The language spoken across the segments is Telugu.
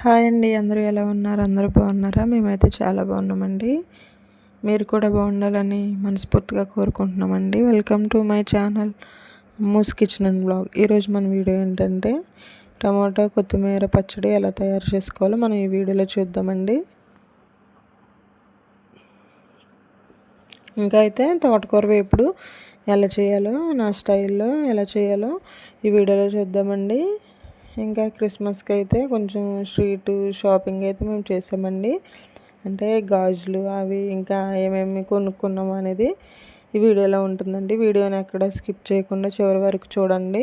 హాయ్ అండి అందరూ ఎలా ఉన్నారు? అందరూ బాగున్నారా? మేమైతే చాలా బాగున్నామండి. మీరు కూడా బాగుండాలని మనస్ఫూర్తిగా కోరుకుంటున్నామండి. Welcome to my channel Ammu's kitchen and blog ఈరోజు మన వీడియో ఏంటంటే టమాటా కొత్తిమీర పచ్చడి ఎలా తయారు చేసుకోవాలో మనం ఈ వీడియోలో చూద్దామండి. ఇంకా అయితే తోటకూర వేపుడు ఎలా చేయాలో నా స్టైల్లో ఎలా చేయాలో ఈ వీడియోలో చూద్దామండి. ఇంకా క్రిస్మస్కి అయితే కొంచెం స్ట్రీట్ షాపింగ్ అయితే మేము చేసామండి. అంటే గాజులు అవి ఇంకా ఏమేమి కొనుక్కున్నాము అనేది ఈ వీడియోలో ఉంటుందండి. వీడియోని ఎక్కడ స్కిప్ చేయకుండా చివరి వరకు చూడండి.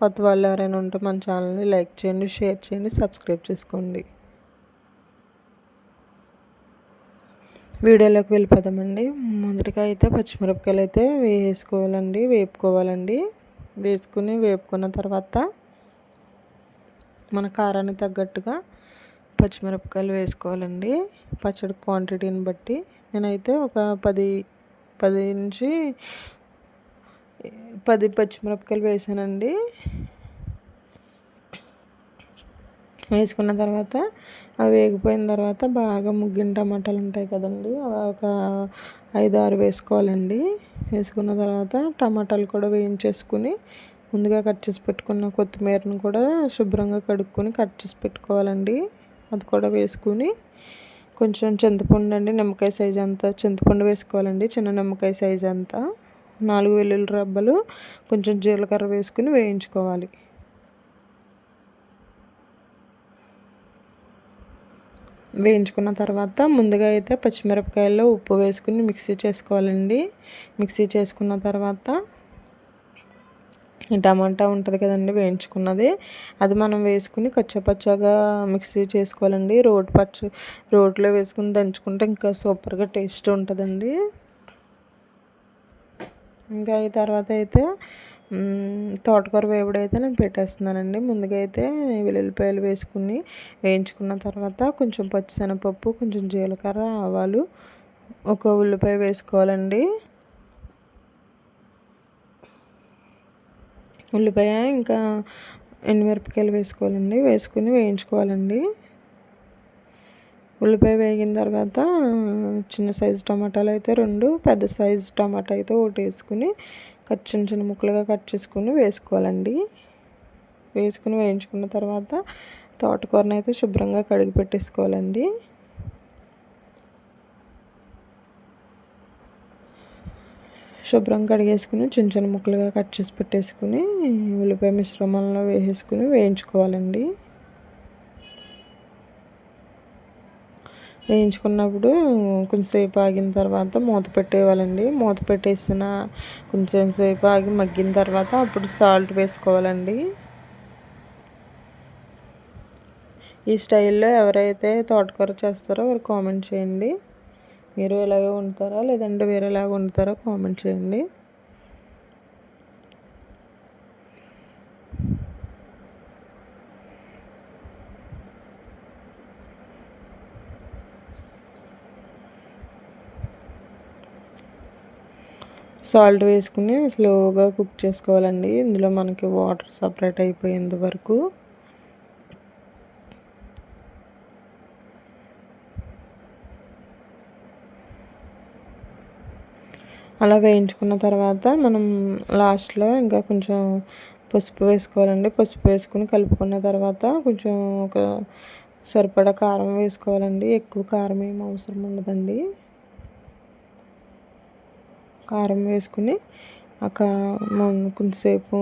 కొత్త వాళ్ళు ఎవరైనా ఉంటే మన ఛానల్ని లైక్ చేయండి షేర్ చేయండి సబ్స్క్రైబ్ చేసుకోండి. వీడియోలోకి వెళ్ళిపోదామండి. మొదటిగా అయితే పచ్చిమిరపకాయలు అయితే వేసుకోవాలండి వేపుకోవాలండి. వేసుకుని వేపుకున్న తర్వాత మన కారానికి తగ్గట్టుగా పచ్చిమిరపకాయలు వేసుకోవాలండి. పచ్చడి క్వాంటిటీని బట్టి. నేనైతే ఒక పది పది నుంచి పది పచ్చిమిరపకాయలు వేసానండి. వేసుకున్న తర్వాత అవి వేగిపోయిన తర్వాత బాగా ముగ్గిన టమాటాలు ఉంటాయి కదండి ఒక ఐదు ఆరు వేసుకోవాలండి. వేసుకున్న తర్వాత టమాటాలు కూడా వేయించేసుకుని ముందుగా కట్ చేసి పెట్టుకున్న కొత్తిమీరను కూడా శుభ్రంగా కడుక్కొని కట్ చేసి పెట్టుకోవాలండి. అది కూడా వేసుకుని కొంచెం చింతపండు అండి నిమ్మకాయ సైజ్ అంతా చింతపండు వేసుకోవాలండి చిన్న నిమ్మకాయ సైజ్ అంతా. నాలుగు వెల్లుల్లి రబ్బలు కొంచెం జీలకర్ర వేసుకుని వేయించుకోవాలి. వేయించుకున్న తర్వాత ముందుగా అయితే పచ్చిమిరపకాయల్లో ఉప్పు వేసుకుని మిక్సీ చేసుకోవాలండి. మిక్సీ చేసుకున్న తర్వాత టమాటా ఉంటుంది కదండి వేయించుకున్నది. అది మనం వేసుకుని కచ్చపచ్చగా మిక్సీ చేసుకోవాలండి. రోడ్ పచ్చ రోడ్లో వేసుకుని దంచుకుంటే ఇంకా సూపర్గా టేస్ట్ ఉంటుందండి. ఇంకా ఈ తర్వాత అయితే తోటకూర వేపుడు అయితే నేను పెట్టేస్తున్నానండి. ముందుగా అయితే వెల్లుల్లిపాయలు వేసుకుని వేయించుకున్న తర్వాత కొంచెం పచ్చిశనగపప్పు కొంచెం జీలకర్ర ఆవాలు ఒక ఉల్లిపాయ వేసుకోవాలండి. ఉల్లిపాయ ఇంకా ఎండుమిరపకాయలు వేసుకోవాలండి. వేసుకుని వేయించుకోవాలండి. ఉల్లిపాయ వేగిన తర్వాత చిన్న సైజు టమాటాలు అయితే రెండు పెద్ద సైజు టమాటా అయితే ఒకటి వేసుకుని కట్ చిన్న చిన్న ముక్కలుగా కట్ చేసుకుని వేసుకోవాలండి. వేసుకుని వేయించుకున్న తర్వాత తోటకూరని అయితే శుభ్రంగా కడిగి పెట్టేసుకోవాలండి. శుభ్రం కడిగేసుకుని చిన్న చిన్న ముక్కలుగా కట్ చేసి పెట్టేసుకుని ఉల్లిపాయ మిశ్రమంలో వేసేసుకుని వేయించుకోవాలండి. వేయించుకున్నప్పుడు కొంచెంసేపు ఆగిన తర్వాత మూత పెట్టేవాలండి మూత పెట్టేసిన కొంచెం సేపు ఆగి మగ్గిన తర్వాత అప్పుడు సాల్ట్ వేసుకోవాలండి. ఈ స్టైల్లో ఎవరైతే తోటకూర చేస్తారో వారు కామెంట్ చేయండి. మీరు ఇలాగే వండుతారా? లేదంటే వేరేలాగా వండుతారా? కామెంట్ చేయండి. సాల్ట్ వేసుకుని స్లోగా కుక్ చేసుకోవాలండి. ఇందులో మనకి వాటర్ సపరేట్ అయిపోయేంత వరకు. అలా వేయించుకున్న తర్వాత మనం లాస్ట్లో ఇంకా కొంచెం పసుపు వేసుకోవాలండి. పసుపు వేసుకుని కలుపుకున్న తర్వాత కొంచెం ఒక సరిపడా కారం వేసుకోవాలండి. ఎక్కువ కారం ఏం అవసరం ఉండదండి. కారం వేసుకుని ఒక కొంచెంసేపు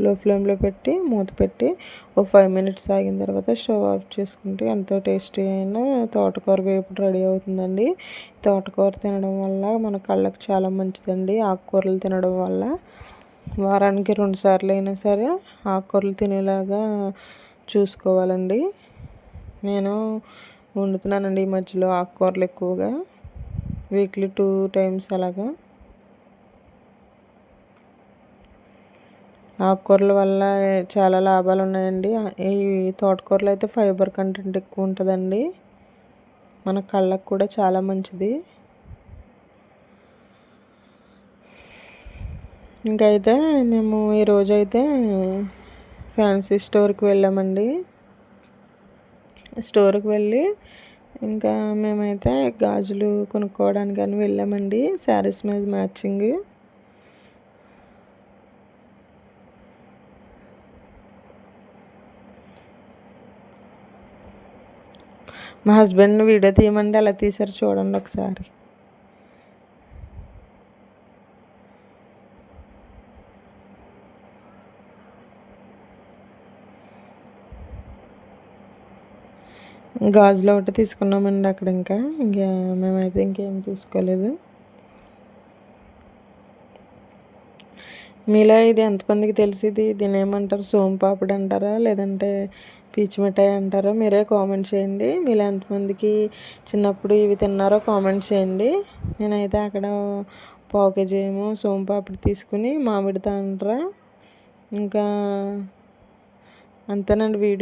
లో ఫ్లేమ్లో పెట్టి మూత పెట్టి ఒక ఫైవ్ మినిట్స్ ఆగిన తర్వాత స్టవ్ ఆఫ్ చేసుకుంటే ఎంతో టేస్టీ అయిన తోటకూర వేపుడు రెడీ అవుతుందండి. తోటకూర తినడం వల్ల మన కళ్ళకు చాలా మంచిదండి. ఆకుకూరలు తినడం వల్ల వారానికి రెండు సార్లు అయినా సరే ఆకుకూరలు తినేలాగా చూసుకోవాలండి. నేను వండుతున్నానండి ఈ మధ్యలో ఆకుకూరలు ఎక్కువగా. వీక్లీ టూ టైమ్స్ అలాగా. ఆకుకూరల వల్ల చాలా లాభాలు ఉన్నాయండి. ఈ తోటకూరలో అయితే ఫైబర్ కంటెంట్ ఎక్కువ ఉంటుందండి. మన కళ్ళకు కూడా చాలా మంచిది. ఇంకైతే మేము ఈరోజు అయితే ఫ్యాన్సీ స్టోర్కి వెళ్ళామండి. స్టోర్కి వెళ్ళి ఇంకా మేమైతే గాజులు కొనుక్కోవడానికి అని వెళ్ళామండి. శారీస్ మీద మ్యాచింగ్. మా హస్బెండ్ వీడియో తీయమంటే అలా తీశారు చూడండి ఒకసారి. గాజులు ఒకటి తీసుకున్నామండి అక్కడ ఇంకా. ఇంకా మేమైతే ఇంకేం తీసుకోలేదు. మీలో ఇది ఎంతమందికి తెలిసింది దీని ఏమంటారు? సోంపాపిడి అంటారా? లేదంటే పీచ్ మిఠాయి అంటారో మీరే కామెంట్ చేయండి. మీలో ఎంతమందికి చిన్నప్పుడు ఇవి తిన్నారో కామెంట్ చేయండి. నేనైతే అక్కడ పావు కేజీ ఏమో సోంపాపిడి తీసుకుని మామిడి తాండ్ర. ఇంకా అంతేనండి వీడియో.